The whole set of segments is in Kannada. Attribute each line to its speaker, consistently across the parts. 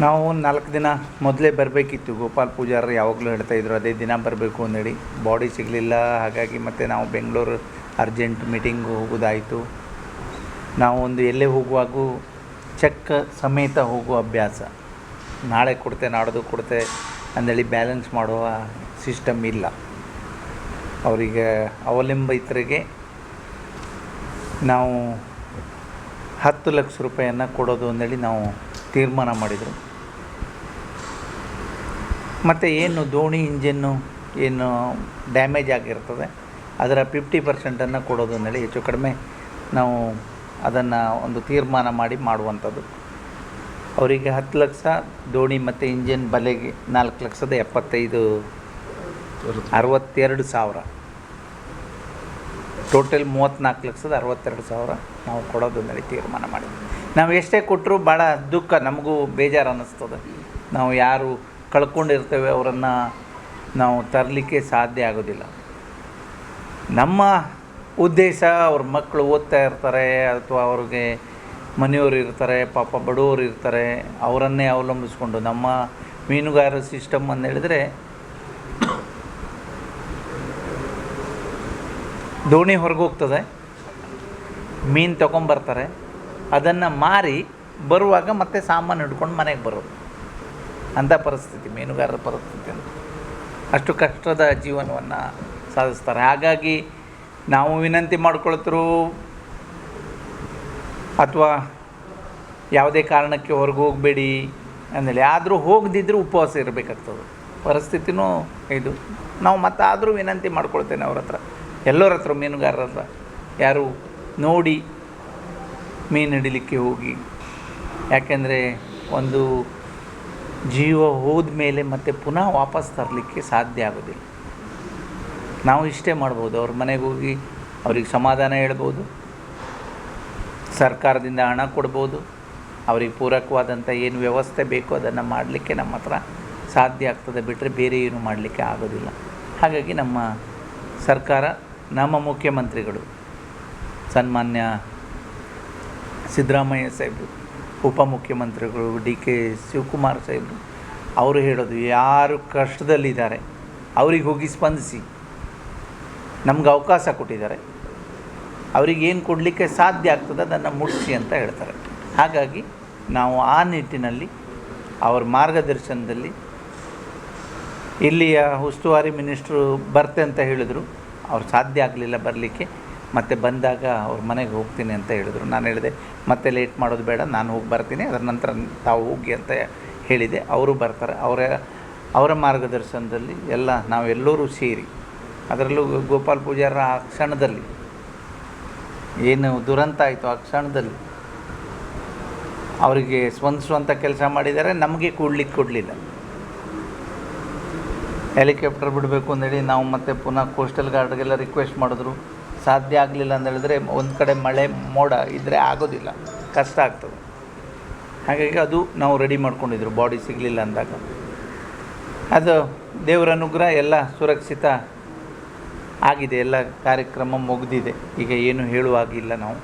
Speaker 1: ನಾವು ನಾಲ್ಕು ದಿನ ಮೊದಲೇ ಬರಬೇಕಿತ್ತು. ಗೋಪಾಲ್ ಪೂಜಾರ ಯಾವಾಗಲೂ ಹೇಳ್ತಾ ಇದ್ರು, ಅದೇ ದಿನ ಬರಬೇಕು ಅಂದೇಳಿ ಬಾಡಿ ಸಿಗಲಿಲ್ಲ, ಹಾಗಾಗಿ ಮತ್ತೆ ನಾವು ಬೆಂಗಳೂರು ಅರ್ಜೆಂಟ್ ಮೀಟಿಂಗ್ ಹೋಗೋದಾಯಿತು. ನಾವು ಒಂದು ಎಲ್ಲೇ ಹೋಗುವಾಗೂ ಚೆಕ್ ಸಮೇತ ಹೋಗುವ ಅಭ್ಯಾಸ. ನಾಳೆ ಕೊಡ್ತೆ, ನಾಡ್ದು ಕೊಡ್ತೆ ಅಂದೇಳಿ ಬ್ಯಾಲೆನ್ಸ್ ಮಾಡುವ ಸಿಸ್ಟಮ್ ಇಲ್ಲ. ಅವರಿಗೆ ಅವಲಂಬಿತರಿಗೆ ನಾವು ಹತ್ತು ಲಕ್ಷ ರೂಪಾಯಿಯನ್ನು ಕೊಡೋದು ಅಂದೇಳಿ ನಾವು ತೀರ್ಮಾನ ಮಾಡಿದರು. ಮತ್ತು ಏನು ದೋಣಿ ಇಂಜಿನ್ನು ಏನು ಡ್ಯಾಮೇಜ್ ಆಗಿರ್ತದೆ, ಅದರ ಫಿಫ್ಟಿ ಪರ್ಸೆಂಟನ್ನು ಕೊಡೋದು ಅಂದೇಳಿ ಹೆಚ್ಚು ಕಡಿಮೆ ನಾವು ಅದನ್ನು ಒಂದು ತೀರ್ಮಾನ ಮಾಡಿ ಮಾಡುವಂಥದ್ದು. ಅವರಿಗೆ ಹತ್ತು ಲಕ್ಷ, ದೋಣಿ ಮತ್ತು ಇಂಜಿನ್ ಬಲೆಗೆ ನಾಲ್ಕು ಲಕ್ಷದ ಎಪ್ಪತ್ತೈದು, ಅರವತ್ತೆರಡು ಸಾವಿರ. ಟೋಟಲ್ ಮೂವತ್ತ್ನಾಲ್ಕು ಲಕ್ಷದ ಅರವತ್ತೆರಡು ಸಾವಿರ ನಾವು ಕೊಡೋದು ಅಂತೇಳಿ ತೀರ್ಮಾನ ಮಾಡಿದ್ವಿ. ನಾವು ಎಷ್ಟೇ ಕೊಟ್ಟರೂ ಭಾಳ ದುಃಖ, ನಮಗೂ ಬೇಜಾರು ಅನ್ನಿಸ್ತದೆ ನಾವು ಯಾರು ಕಳ್ಕೊಂಡಿರ್ತೇವೆ ಅವರನ್ನು ನಾವು ತರಲಿಕ್ಕೆ ಸಾಧ್ಯ ಆಗೋದಿಲ್ಲ. ನಮ್ಮ ಉದ್ದೇಶ ಅವ್ರ ಮಕ್ಕಳು ಓದ್ತಾ ಇರ್ತಾರೆ ಅಥವಾ ಅವ್ರಿಗೆ ಮನೆಯವರು ಇರ್ತಾರೆ, ಪಾಪ ಬಡವರು ಇರ್ತಾರೆ, ಅವರನ್ನೇ ಅವಲಂಬಿಸ್ಕೊಂಡು ನಮ್ಮ ಮೀನುಗಾರ ಸಿಸ್ಟಮ್ ಅಂತ ಹೇಳಿದ್ರೆ ದೋಣಿ ಹೊರಗೆ ಹೋಗ್ತದೆ ಮೀನು ತೊಗೊಂಬರ್ತಾರೆ. ಅದನ್ನು ಮಾರಿ ಬರುವಾಗ ಮತ್ತೆ ಸಾಮಾನು ಹಿಡ್ಕೊಂಡು ಮನೆಗೆ ಬರೋದು. ಅಂಥ ಪರಿಸ್ಥಿತಿ, ಮೀನುಗಾರರ ಪರಿಸ್ಥಿತಿ ಅಂತ. ಅಷ್ಟು ಕಷ್ಟದ ಜೀವನವನ್ನು ಸಾಧಿಸ್ತಾರೆ. ಹಾಗಾಗಿ ನಾವು ವಿನಂತಿ ಮಾಡ್ಕೊಳ್ತರು ಅಥವಾ ಯಾವುದೇ ಕಾರಣಕ್ಕೆ ಹೊರಗೆ ಹೋಗಬೇಡಿ ಅಂದೇಳಿ ಆದರೂ ಹೋಗದಿದ್ದರೂ ಉಪವಾಸ ಇರಬೇಕಾಗ್ತದೆ. ಪರಿಸ್ಥಿತಿನೂ ಇದು. ನಾವು ಮತ್ತಾದರೂ ವಿನಂತಿ ಮಾಡ್ಕೊಳ್ತೇನೆ ಅವ್ರ ಹತ್ರ. ಎಲ್ಲರ ಹತ್ರ ಮೀನುಗಾರರ ಹತ್ರ ಯಾರು ನೋಡಿ ಮೀನು ಹಿಡಿಲಿಕ್ಕೆ ಹೋಗಿ. ಯಾಕೆಂದರೆ ಒಂದು ಜೀವ ಹೋದ ಮೇಲೆ ಮತ್ತೆ ಪುನಃ ವಾಪಸ್ ತರಲಿಕ್ಕೆ ಸಾಧ್ಯ ಆಗೋದಿಲ್ಲ. ನಾವು ಇಷ್ಟೇ ಮಾಡ್ಬೋದು. ಅವ್ರ ಮನೆಗೆ ಹೋಗಿ ಅವ್ರಿಗೆ ಸಮಾಧಾನ ಹೇಳ್ಬೋದು. ಸರ್ಕಾರದಿಂದ ಹಣ ಕೊಡ್ಬೋದು. ಅವ್ರಿಗೆ ಪೂರಕವಾದಂಥ ಏನು ವ್ಯವಸ್ಥೆ ಬೇಕೋ ಅದನ್ನು ಮಾಡಲಿಕ್ಕೆ ನಮ್ಮ ಹತ್ರ ಸಾಧ್ಯ ಆಗ್ತದೆ ಬಿಟ್ಟರೆ ಬೇರೆ ಏನು ಮಾಡಲಿಕ್ಕೆ ಆಗೋದಿಲ್ಲ. ಹಾಗಾಗಿ ನಮ್ಮ ಸರ್ಕಾರ ನಮ್ಮ ಮುಖ್ಯಮಂತ್ರಿಗಳು, ಸನ್ಮಾನ್ಯ ಸಿದ್ದರಾಮಯ್ಯ ಸಾಹೇಬರು, ಉಪಮುಖ್ಯಮಂತ್ರಿಗಳು ಡಿ ಕೆ ಶಿವಕುಮಾರ್ ಸಾಹೇಬರು, ಅವರು ಹೇಳೋದು, ಯಾರು ಕಷ್ಟದಲ್ಲಿದ್ದಾರೆ, ಅವ್ರಿಗೆ ಹೋಗಿ ಸ್ಪಂದಿಸಿ. ನಮ್ಗೆ ಅವಕಾಶ ಕೊಟ್ಟಿದ್ದಾರೆ. ಅವ್ರಿಗೆ ಏನು ಕೊಡಲಿಕ್ಕೆ ಸಾಧ್ಯ ಆಗ್ತದೆ ಅದನ್ನು ಮುಟ್ಟಿಸಿ ಅಂತ ಹೇಳ್ತಾರೆ. ಹಾಗಾಗಿ ನಾವು ಆ ನಿಟ್ಟಿನಲ್ಲಿ ಅವ್ರ ಮಾರ್ಗದರ್ಶನದಲ್ಲಿ ಇಲ್ಲಿಯ ಉಸ್ತುವಾರಿ ಮಿನಿಸ್ಟ್ರು ಬರ್ತೆ ಅಂತ ಹೇಳಿದರು. ಅವ್ರು ಸಾಧ್ಯ ಆಗಲಿಲ್ಲ ಬರಲಿಕ್ಕೆ, ಮತ್ತೆ ಬಂದಾಗ ಅವ್ರ ಮನೆಗೆ ಹೋಗ್ತೀನಿ ಅಂತ ಹೇಳಿದರು. ನಾನು ಹೇಳಿದೆ, ಮತ್ತೆ ಲೇಟ್ ಮಾಡೋದು ಬೇಡ, ನಾನು ಹೋಗಿ ಬರ್ತೀನಿ, ಅದರ ನಂತರ ತಾವು ಹೋಗಿ ಅಂತ ಹೇಳಿದೆ. ಅವರು ಬರ್ತಾರೆ. ಅವರ ಅವರ ಮಾರ್ಗದರ್ಶನದಲ್ಲಿ ಎಲ್ಲ ನಾವೆಲ್ಲರೂ ಸೇರಿ, ಅದರಲ್ಲೂ ಗೋಪಾಲ್ ಪೂಜಾರ ಆ ಕ್ಷಣದಲ್ಲಿ, ಏನು ದುರಂತ ಆಯಿತು ಆ ಕ್ಷಣದಲ್ಲಿ, ಅವರಿಗೆ ಸ್ಪಂದಿಸುವಂಥ ಕೆಲಸ ಮಾಡಿದ್ದಾರೆ. ನಮಗೆ ಕೂಡ್ಲಿಕ್ಕೆ ಕೊಡಲಿಲ್ಲ. ಹೆಲಿಕಾಪ್ಟರ್ ಬಿಡಬೇಕು ಅಂದೇಳಿ ನಾವು ಮತ್ತೆ ಪುನಃ ಕೋಸ್ಟಲ್ ಗಾರ್ಡ್ಗೆಲ್ಲ ರಿಕ್ವೆಸ್ಟ್ ಮಾಡಿದ್ರು. ಸಾಧ್ಯ ಆಗಲಿಲ್ಲ ಅಂತ ಹೇಳಿದ್ರೆ ಒಂದು ಕಡೆ ಮಳೆ ಮೋಡ ಇದ್ದರೆ ಆಗೋದಿಲ್ಲ. ಕಷ್ಟ ಆಗ್ತದೆ. ಹಾಗಾಗಿ ಅದು ನಾವು ರೆಡಿ ಮಾಡ್ಕೊಂಡಿದ್ರು. ಬಾಡಿ ಸಿಗಲಿಲ್ಲ ಅಂದಾಗ. ಅದು ದೇವರ ಅನುಗ್ರಹ ಎಲ್ಲ ಸುರಕ್ಷಿತ ಆಗಿದೆ. ಎಲ್ಲ ಕಾರ್ಯಕ್ರಮ ಮುಗಿದಿದೆ. ಈಗ ಏನು ಹೇಳುವಾಗಿಲ್ಲ ನಾವು.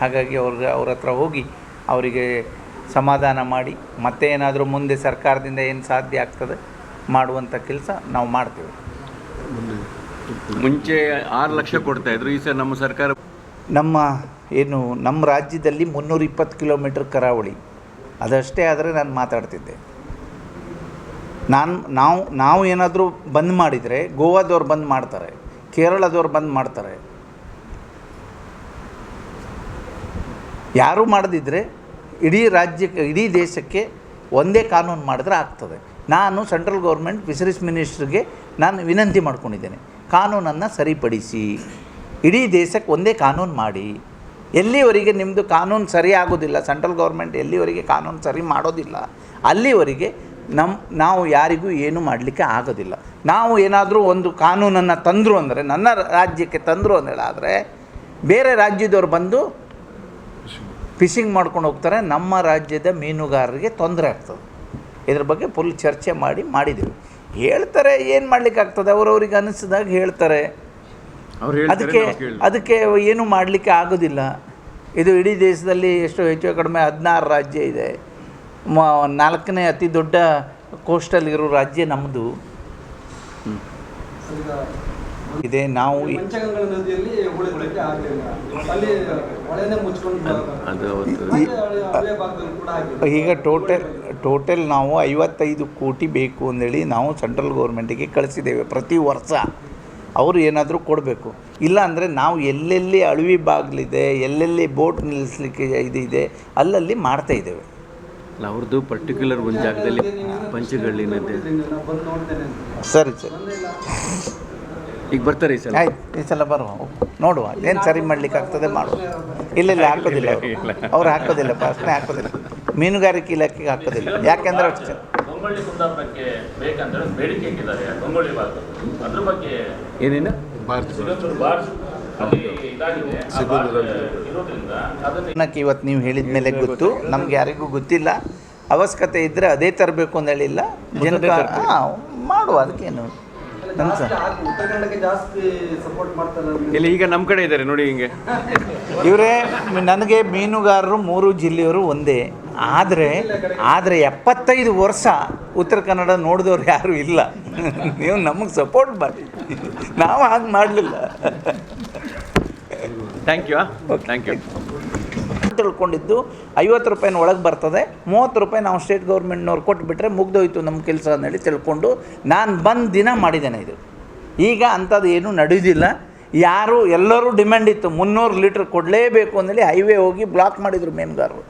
Speaker 1: ಹಾಗಾಗಿ ಅವ್ರಿಗೆ ಅವ್ರ ಹತ್ರ ಹೋಗಿ ಅವರಿಗೆ ಸಮಾಧಾನ ಮಾಡಿ ಮತ್ತೆ ಏನಾದರೂ ಮುಂದೆ ಸರ್ಕಾರದಿಂದ ಏನು ಸಾಧ್ಯ ಆಗ್ತದೆ ಮಾಡುವಂಥ ಕೆಲಸ ನಾವು ಮಾಡ್ತೇವೆ.
Speaker 2: ಮುಂಚೆ ಆರು ಲಕ್ಷ ಕೊಡ್ತಾ ಇದ್ರು ಈ ಸರ್ ನಮ್ಮ ಸರ್ಕಾರ
Speaker 1: ನಮ್ಮ ಏನು ನಮ್ಮ ರಾಜ್ಯದಲ್ಲಿ ಮುನ್ನೂರ ಇಪ್ಪತ್ತು ಕಿಲೋಮೀಟ್ರ್ ಕರಾವಳಿ. ಅದಷ್ಟೇ ಆದರೆ ನಾನು ಮಾತಾಡ್ತಿದ್ದೆ. ನಾನು ನಾವು ನಾವು ಏನಾದರೂ ಬಂದ್ ಮಾಡಿದರೆ ಗೋವಾದವ್ರು ಬಂದ್ ಮಾಡ್ತಾರೆ ಕೇರಳದವ್ರು ಬಂದ್ ಮಾಡ್ತಾರೆ. ಯಾರು ಮಾಡದಿದ್ದರೆ ಇಡೀ ರಾಜ್ಯಕ್ಕೆ ಇಡೀ ದೇಶಕ್ಕೆ ಒಂದೇ ಕಾನೂನು ಮಾಡಿದ್ರೆ ಆಗ್ತದೆ. ನಾನು ಸೆಂಟ್ರಲ್ ಗೌರ್ಮೆಂಟ್ ಫಿಶರೀಸ್ ಮಿನಿಸ್ಟ್ರಿಗೆ ನಾನು ವಿನಂತಿ ಮಾಡ್ಕೊಂಡಿದ್ದೇನೆ. ಕಾನೂನನ್ನು ಸರಿಪಡಿಸಿ. ಇಡೀ ದೇಶಕ್ಕೆ ಒಂದೇ ಕಾನೂನು ಮಾಡಿ. ಎಲ್ಲಿವರೆಗೆ ನಿಮ್ಮದು ಕಾನೂನು ಸರಿ ಆಗೋದಿಲ್ಲ ಸೆಂಟ್ರಲ್ ಗೌರ್ಮೆಂಟ್ ಎಲ್ಲಿವರೆಗೆ ಕಾನೂನು ಸರಿ ಮಾಡೋದಿಲ್ಲ ಅಲ್ಲಿವರೆಗೆ ನಮ್ಮ ನಾವು ಯಾರಿಗೂ ಏನು ಮಾಡಲಿಕ್ಕೆ ಆಗೋದಿಲ್ಲ. ನಾವು ಏನಾದರೂ ಒಂದು ಕಾನೂನನ್ನು ತಂದರು ಅಂದರೆ ನನ್ನ ರಾಜ್ಯಕ್ಕೆ ತಂದರು ಅಂದೇಳಾದರೆ ಬೇರೆ ರಾಜ್ಯದವ್ರು ಬಂದು ಫಿಶಿಂಗ್ ಮಾಡ್ಕೊಂಡು ಹೋಗ್ತಾರೆ ನಮ್ಮ ರಾಜ್ಯದ ಮೀನುಗಾರರಿಗೆ ತೊಂದರೆ ಆಗ್ತದೆ. ಇದ್ರ ಬಗ್ಗೆ ಫುಲ್ ಚರ್ಚೆ ಮಾಡಿ ಮಾಡಿದ್ದೀವಿ ಹೇಳ್ತಾರೆ ಏನು ಮಾಡ್ಲಿಕ್ಕೆ ಆಗ್ತದೆ? ಅವರವ್ರಿಗೆ ಅನಿಸಿದಾಗ ಹೇಳ್ತಾರೆ.
Speaker 2: ಅವ್ರು ಹೇಳ್ತಾರೆ
Speaker 1: ಅದಕ್ಕೆ ಅದಕ್ಕೆ ಏನು ಮಾಡಲಿಕ್ಕೆ ಆಗೋದಿಲ್ಲ. ಇದು ಇಡೀ ದೇಶದಲ್ಲಿ ಎಷ್ಟು ಹೆಚ್ಚು ಕಡಿಮೆ ಹದಿನಾರು ರಾಜ್ಯ ಇದೆ. ಮ ನಾಲ್ಕನೇ ಅತಿ ದೊಡ್ಡ ಕೋಸ್ಟಲ್ ಇರೋ ರಾಜ್ಯ ನಮ್ಮದು ಇದೆ ನಾವು ಈಗ ಟೋಟಲ್ ಟೋಟಲ್ ನಾವು ಐವತ್ತೈದು ಕೋಟಿ ಬೇಕು ಅಂದೇಳಿ ನಾವು ಸೆಂಟ್ರಲ್ ಗೌರ್ಮೆಂಟಿಗೆ ಕಳಿಸಿದ್ದೇವೆ ಪ್ರತಿ ವರ್ಷ. ಅವರು ಏನಾದರೂ ಕೊಡಬೇಕು. ಇಲ್ಲ ಅಂದರೆ ನಾವು ಎಲ್ಲೆಲ್ಲಿ ಅಳವಿ ಬಾಗಿಲಿದೆ ಎಲ್ಲೆಲ್ಲಿ ಬೋಟ್ ನಿಲ್ಲಿಸ್ಲಿಕ್ಕೆ ಇದು ಇದೆ ಅಲ್ಲಲ್ಲಿ ಮಾಡ್ತಾ ಇದ್ದೇವೆ.
Speaker 2: ಅವ್ರದ್ದು ಪರ್ಟಿಕ್ಯುಲರ್ ಒಂದು ಜಾಗದಲ್ಲಿ ಪಂಚಗಳ್ಳಿ ನದಿ.
Speaker 3: ನಾನು ಬಂದು ನೋಡ್ತೇನೆ
Speaker 1: ಸರಿ ಸರಿ.
Speaker 2: ಈಗ ಬರ್ತಾರೆ ಈ ಸಲ?
Speaker 1: ಆಯ್ತು ಈ ಸಲ ಬರುವ. ನೋಡುವ ಏನು ಸರಿ ಮಾಡ್ಲಿಕ್ಕೆ ಆಗ್ತದೆ ಮಾಡುವ. ಇಲ್ಲ ಇಲ್ಲ ಹಾಕೋದಿಲ್ಲ ಅವರು. ಅವ್ರು ಹಾಕೋದಿಲ್ಲ ಪ್ರಶ್ನೆ ಹಾಕೋದಿಲ್ಲ. ಮೀನುಗಾರಿಕೆ ಇಲಾಖೆಗೆ ಹಾಕೋದಿಲ್ಲ. ಯಾಕೆಂದ್ರೆ ಅಷ್ಟು.
Speaker 4: ಗಂಗೊಳ್ಳಿ ಕುಂದಾಪುರಕ್ಕೆ ಬೇಕಂತೇಳಿ ಬೇಡಿಕೆ ಇಟ್ಟಿದ್ದಾರೆ ಗಂಗೊಳ್ಳಿ ಭಾಗ ಅದ್ರ ಬಗ್ಗೆ
Speaker 2: ಏನೇನು?
Speaker 4: ಬಾರ್ಸ್
Speaker 1: ಅನ್ನಕ್ಕೆ ಇವತ್ತು ನೀವು ಹೇಳಿದ ಮೇಲೆ ಗೊತ್ತು. ನಮ್ಗೆ ಯಾರಿಗೂ ಗೊತ್ತಿಲ್ಲ. ಅವಶ್ಯಕತೆ ಇದ್ದರೆ ಅದೇ ತರಬೇಕು ಅಂತ ಹೇಳಿಲ್ಲ. ಜನ ಹಾಂ ಮಾಡುವ ಅದಕ್ಕೇನು. ನಮ್ಮ
Speaker 3: ಜಾಸ್ತಿ ಉತ್ತರ ಕನ್ನಡಕ್ಕೆ ಜಾಸ್ತಿ ಸಪೋರ್ಟ್ ಮಾಡ್ತಾರೆ
Speaker 2: ಇಲ್ಲಿ ಈಗ ನಮ್ಮ ಕಡೆ ಇದ್ದಾರೆ ನೋಡಿ ಹಿಂಗೆ.
Speaker 1: ಇವರೇ ನನಗೆ ಮೀನುಗಾರರು ಮೂರು ಜಿಲ್ಲೆಯವರು ಒಂದೇ. ಆದರೆ ಆದರೆ ಎಪ್ಪತ್ತೈದು ವರ್ಷ ಉತ್ತರ ಕನ್ನಡ ನೋಡಿದವ್ರು ಯಾರೂ ಇಲ್ಲ. ನೀವು ನಮಗೆ ಸಪೋರ್ಟ್ ಮಾಡಿ. ನಾವು ಹಾಗೆ ಮಾಡಲಿಲ್ಲ.
Speaker 2: ಥ್ಯಾಂಕ್ ಯು ಥ್ಯಾಂಕ್ ಯು
Speaker 1: ತಿಳ್ಕೊಂಡಿದ್ದು ಐವತ್ತು ರೂಪಾಯಿನ ಒಳಗೆ ಬರ್ತದೆ, ಮೂವತ್ತು ರೂಪಾಯಿ ನಾವು ಸ್ಟೇಟ್ ಗೌರ್ಮೆಂಟ್ನವ್ರು ಕೊಟ್ಟುಬಿಟ್ರೆ ಮುಗ್ದೋಯ್ತು ನಮ್ಮ ಕೆಲಸ ಅಂತೇಳಿ ತಿಳ್ಕೊಂಡು ನಾನು ಬಂದು ದಿನ ಮಾಡಿದ್ದೇನೆ ಇದು. ಈಗ ಅಂಥದ್ದು ಏನೂ ನಡೆಯೋದಿಲ್ಲ ಯಾರು ಎಲ್ಲರೂ ಡಿಮ್ಯಾಂಡ್ ಇತ್ತು, ಮುನ್ನೂರು ಲೀಟ್ರ್ ಕೊಡಲೇಬೇಕು ಅಂದೇಳಿ ಹೈವೇ ಹೋಗಿ ಬ್ಲಾಕ್ ಮಾಡಿದರು ಮೇನ್ಗಾರರು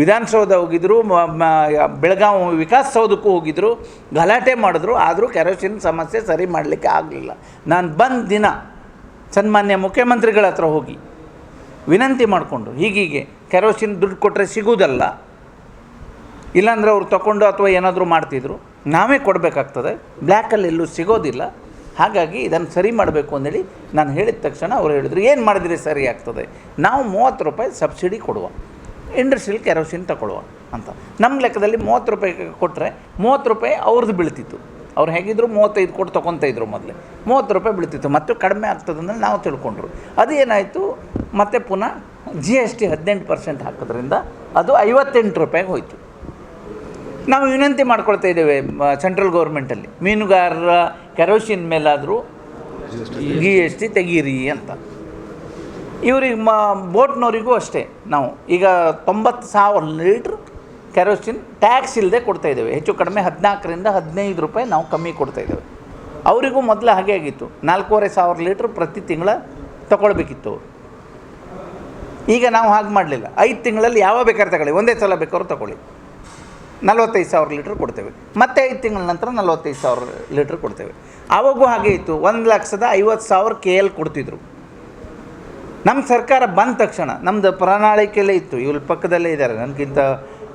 Speaker 1: ವಿಧಾನಸೌಧ ಹೋಗಿದ್ರು ಬೆಳಗಾವಿ ವಿಕಾಸ ಬೆಳಗಾವಿ ವಿಕಾಸಸೌಧಕ್ಕೂ ಹೋಗಿದ್ರು, ಗಲಾಟೆ ಮಾಡಿದ್ರು, ಆದರೂ ಕೆರೋಸಿನ್ ಸಮಸ್ಯೆ ಸರಿ ಮಾಡಲಿಕ್ಕೆ ಆಗಲಿಲ್ಲ. ನಾನು ಬಂದ ದಿನ ಸನ್ಮಾನ್ಯ ಮುಖ್ಯಮಂತ್ರಿಗಳ ಹತ್ರ ಹೋಗಿ ವಿನಂತಿ ಮಾಡಿಕೊಂಡು ಹೀಗೀಗೆ ಕೆರೋಸಿನ್ ದುಡ್ಡು ಕೊಟ್ಟರೆ ಸಿಗುವುದಲ್ಲ. ಇಲ್ಲಾಂದರೆ ಅವ್ರು ತಗೊಂಡು ಅಥವಾ ಏನಾದರೂ ಮಾಡ್ತಿದ್ರು. ನಾವೇ ಕೊಡಬೇಕಾಗ್ತದೆ. ಬ್ಲ್ಯಾಕಲ್ಲಿ ಎಲ್ಲೂ ಸಿಗೋದಿಲ್ಲ. ಹಾಗಾಗಿ ಇದನ್ನು ಸರಿ ಮಾಡಬೇಕು ಅಂದೇಳಿ ನಾನು ಹೇಳಿದ ತಕ್ಷಣ ಅವ್ರು ಹೇಳಿದರು, ಏನು ಮಾಡಿದ್ರೆ ಸರಿ ಆಗ್ತದೆ? ನಾವು ಮೂವತ್ತು ರೂಪಾಯಿ ಸಬ್ಸಿಡಿ ಕೊಡುವ. ಇಂಡಸ್ಟ್ರಿಯಲ್ ಕೆರೋಸಿನ್ ತಗೊಳ್ಳುವ ಅಂತ. ನಮ್ಮ ಲೆಕ್ಕದಲ್ಲಿ ಮೂವತ್ತು ರೂಪಾಯಿ ಕೊಟ್ಟರೆ ಮೂವತ್ತು ರೂಪಾಯಿ ಅವ್ರದ್ದು ಬೀಳ್ತಿತ್ತು. ಅವ್ರು ಹೇಗಿದ್ರು ಮೂವತ್ತೈದು ಕೊಟ್ಟು ತೊಗೊತಾ ಇದ್ರು ಮೊದಲೇ. ಮೂವತ್ತು ರೂಪಾಯಿ ಬೀಳ್ತಿತ್ತು. ಮತ್ತು ಕಡಿಮೆ ಆಗ್ತದೆ ನಾವು ತಿಳ್ಕೊಂಡ್ರು. ಅದು ಏನಾಯಿತು? ಮತ್ತೆ ಪುನಃ ಜಿ ಎಸ್ ಟಿ ಹದಿನೆಂಟು ಪರ್ಸೆಂಟ್ ಹಾಕೋದ್ರಿಂದ ಅದು ಐವತ್ತೆಂಟು ರೂಪಾಯಿಗೆ ಹೋಯಿತು. ನಾವು ವಿನಂತಿ ಮಾಡ್ಕೊಳ್ತಾ ಇದ್ದೇವೆ ಸೆಂಟ್ರಲ್ ಗೌರ್ಮೆಂಟಲ್ಲಿ ಮೀನುಗಾರರ ಕೆರೋಸಿನ್ ಮೇಲಾದರೂ ಜಿ ಎಸ್ ಟಿ ತೆಗೀರಿ ಅಂತ. ಇವ್ರಿಗೆ ಮ, ಬೋಟ್ನವರಿಗೂ ಅಷ್ಟೇ ನಾವು. ಈಗ ತೊಂಬತ್ತು ಸಾವಿರ ಲೀಟ್ರ್ ಕೆರೋಸಿನ್ ಟ್ಯಾಕ್ಸ್ ಇಲ್ಲದೆ ಕೊಡ್ತಾ ಇದ್ದೇವೆ. ಹೆಚ್ಚು ಕಡಿಮೆ ಹದಿನಾಲ್ಕರಿಂದ ಹದಿನೈದು ರೂಪಾಯಿ ನಾವು ಕಮ್ಮಿ ಕೊಡ್ತಾ ಇದ್ದೇವೆ. ಅವರಿಗೂ ಮೊದಲು ಹಾಗೆ ಆಗಿತ್ತು. ನಾಲ್ಕೂವರೆ ಸಾವಿರ ಲೀಟ್ರ್ ಪ್ರತಿ ತಿಂಗಳ ತಗೊಳ್ಬೇಕಿತ್ತು. ಅವರು ಈಗ ನಾವು ಹಾಗೆ ಮಾಡಲಿಲ್ಲ. ಐದು ತಿಂಗಳಲ್ಲಿ ಯಾವ ಬೇಕಾದ್ರೆ ತಗೊಳ್ಳಿ. ಒಂದೇ ಸಲ ಬೇಕಾದ್ರೂ ತಗೊಳ್ಳಿ. ನಲ್ವತ್ತೈದು ಸಾವಿರ ಲೀಟ್ರ್ ಕೊಡ್ತೇವೆ. ಮತ್ತೆ ಐದು ತಿಂಗಳ ನಂತರ ನಲ್ವತ್ತೈದು ಸಾವಿರ ಲೀಟ್ರ್ ಕೊಡ್ತೇವೆ. ಆವಾಗೂ ಹಾಗೆ ಇತ್ತು. ಒಂದು ಲಕ್ಷದ ಐವತ್ತು ಸಾವಿರ ಕೆ ಎಲ್ ಕೊಡ್ತಿದ್ರು. ನಮ್ಮ ಸರ್ಕಾರ ಬಂದ ತಕ್ಷಣ ನಮ್ಮದು ಪ್ರಣಾಳಿಕೆಯಲ್ಲೇ ಇತ್ತು. ಇವ್ರ ಪಕ್ಕದಲ್ಲೇ ಇದ್ದಾರೆ. ನನಗಿಂತ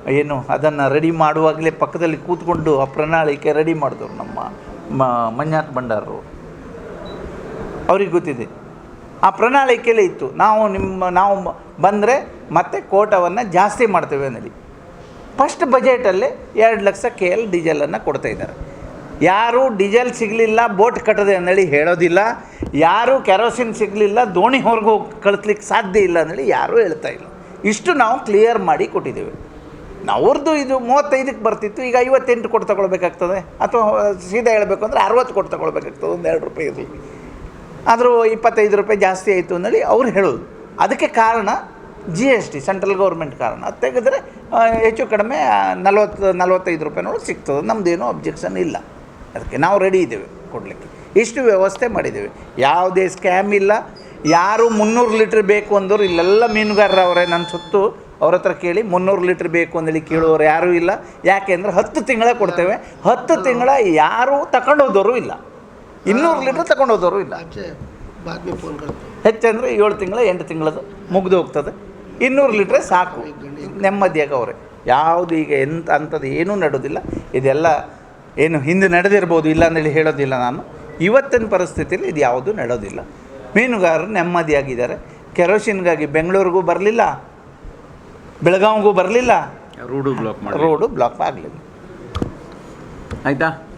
Speaker 1: ಏನು ಅದನ್ನು ರೆಡಿ ಮಾಡುವಾಗಲೇ ಪಕ್ಕದಲ್ಲಿ ಕೂತ್ಕೊಂಡು ಆ ಪ್ರಣಾಳಿಕೆ ರೆಡಿ ಮಾಡಿದವರು ನಮ್ಮ ಮಂಜಾತ್ ಭಂಡಾರರು. ಅವ್ರಿಗೆ ಗೊತ್ತಿದೆ. ಆ ಪ್ರಣಾಳಿಕೆಯಲ್ಲೇ ಇತ್ತು. ನಾವು ನಿಮ್ಮ, ನಾವು ಬಂದರೆ ಮತ್ತೆ ಕೋಟವನ್ನು ಜಾಸ್ತಿ ಮಾಡ್ತೇವೆ ಅನ್ನಲಿ. ಫಸ್ಟ್ ಬಜೆಟಲ್ಲೇ ಎರಡು ಲಕ್ಷ ಕೆ ಎಲ್ ಡೀಸೆಲನ್ನು ಕೊಡ್ತಾ ಇದ್ದಾರೆ. ಯಾರು ಡೀಸೆಲ್ ಸಿಗಲಿಲ್ಲ ಬೋಟ್ ಕಟ್ಟದೆ ಅಂದೇಳಿ ಹೇಳೋದಿಲ್ಲ. ಯಾರೂ ಕೆರೋಸಿನ್ ಸಿಗಲಿಲ್ಲ, ದೋಣಿ ಹೊರಗೆ ಹೋಗಿ ಕಳಿಸ್ಲಿಕ್ಕೆ ಸಾಧ್ಯ ಇಲ್ಲ ಅಂದೇಳಿ ಯಾರೂ ಹೇಳ್ತಾ ಇಲ್ಲ. ಇಷ್ಟು ನಾವು ಕ್ಲಿಯರ್ ಮಾಡಿ ಕೊಟ್ಟಿದ್ದೇವೆ. ಅವ್ರದ್ದು ಇದು ಮೂವತ್ತೈದಕ್ಕೆ ಬರ್ತಿತ್ತು, ಈಗ ಐವತ್ತೆಂಟು ಕೊಟ್ಟು ತಗೊಳ್ಬೇಕಾಗ್ತದೆ? ಅಥವಾ, ಸೀದಾ ಹೇಳಬೇಕು ಅಂದರೆ ಅರವತ್ತು ಕೊಟ್ಟು ತಗೊಳ್ಬೇಕಾಗ್ತದೆ, ಒಂದು ಎರಡು ರೂಪಾಯಿ ಇರಲಿ. ಆದರೂ ಇಪ್ಪತ್ತೈದು ರೂಪಾಯಿ ಜಾಸ್ತಿ ಆಯಿತು ಅಂದೇಳಿ ಅವ್ರು ಹೇಳೋದು. ಅದಕ್ಕೆ ಕಾರಣ G S T central government ಕಾರಣ. ಅದು ತೆಗೆದ್ರೆ ಹೆಚ್ಚು ಕಡಿಮೆ ನಲ್ವತ್ತು, ನಲ್ವತ್ತೈದು ರೂಪಾಯಿನೊಳಗೆ ಸಿಗ್ತದೆ. ನಮ್ಮದೇನು ಅಬ್ಜೆಕ್ಷನ್ ಇಲ್ಲ. ಅದಕ್ಕೆ ನಾವು ರೆಡಿ ಇದ್ದೇವೆ ಕೊಡಲಿಕ್ಕೆ. ಇಷ್ಟು ವ್ಯವಸ್ಥೆ ಮಾಡಿದ್ದೇವೆ. ಯಾವುದೇ ಸ್ಕ್ಯಾಮ್ ಇಲ್ಲ. ಯಾರು ಮುನ್ನೂರು ಲೀಟ್ರ್ ಬೇಕು ಅಂದರು ಇಲ್ಲೆಲ್ಲ ಮೀನುಗಾರರವರೇ ನನ್ನ ಸುತ್ತು ಅವ್ರ ಹತ್ರ ಕೇಳಿ ಮುನ್ನೂರು ಲೀಟ್ರ್ ಬೇಕು ಅಂದೇಳಿ ಕೇಳುವವರು ಯಾರೂ ಇಲ್ಲ. ಯಾಕೆಂದರೆ ಹತ್ತು ತಿಂಗಳ ಕೊಡ್ತೇವೆ. ಹತ್ತು ತಿಂಗಳ ಯಾರೂ ತಗೊಂಡೋದವರು ಇಲ್ಲ. ಇನ್ನೂರು ಲೀಟ್ರ್
Speaker 5: ತಗೊಂಡು ಹೋದವರು ಇಲ್ಲ.
Speaker 1: ಹೆಚ್ಚಂದರೆ ಏಳು ತಿಂಗಳ ಎಂಟು ತಿಂಗಳದು ಮುಗಿದು ಹೋಗ್ತದೆ. ಇನ್ನೂರು ಲೀಟ್ರೆ ಸಾಕು. ನೆಮ್ಮದಿಯಾಗ ಅವರೇ. ಯಾವುದು ಈಗ ಎಂಥ ಅಂಥದ್ದು ಏನೂ ನಡೆಯೋದಿಲ್ಲ ಇದೆಲ್ಲ ಏನು ಹಿಂದೆ ನಡೆದಿರ್ಬೋದು ಇಲ್ಲ ಅಂದೇಳಿ ಹೇಳೋದಿಲ್ಲ ನಾನು. ಇವತ್ತಿನ ಪರಿಸ್ಥಿತಿಯಲ್ಲಿ ಇದು ಯಾವುದೂ ನಡೆಯೋದಿಲ್ಲ ಮೀನುಗಾರರು ನೆಮ್ಮದಿಯಾಗಿದ್ದಾರೆ. ಕೆರೋಸಿನ್ಗಾಗಿ ಬೆಂಗಳೂರಿಗೂ ಬರಲಿಲ್ಲ. ಬೆಳಗಾವಿಗೂ ಬರಲಿಲ್ಲ.
Speaker 2: ರೋಡು ಬ್ಲಾಕ್
Speaker 1: ರೋಡು ಬ್ಲಾಕ್ ಆಗಲಿಲ್ಲ.
Speaker 2: ಆಯಿತಾ?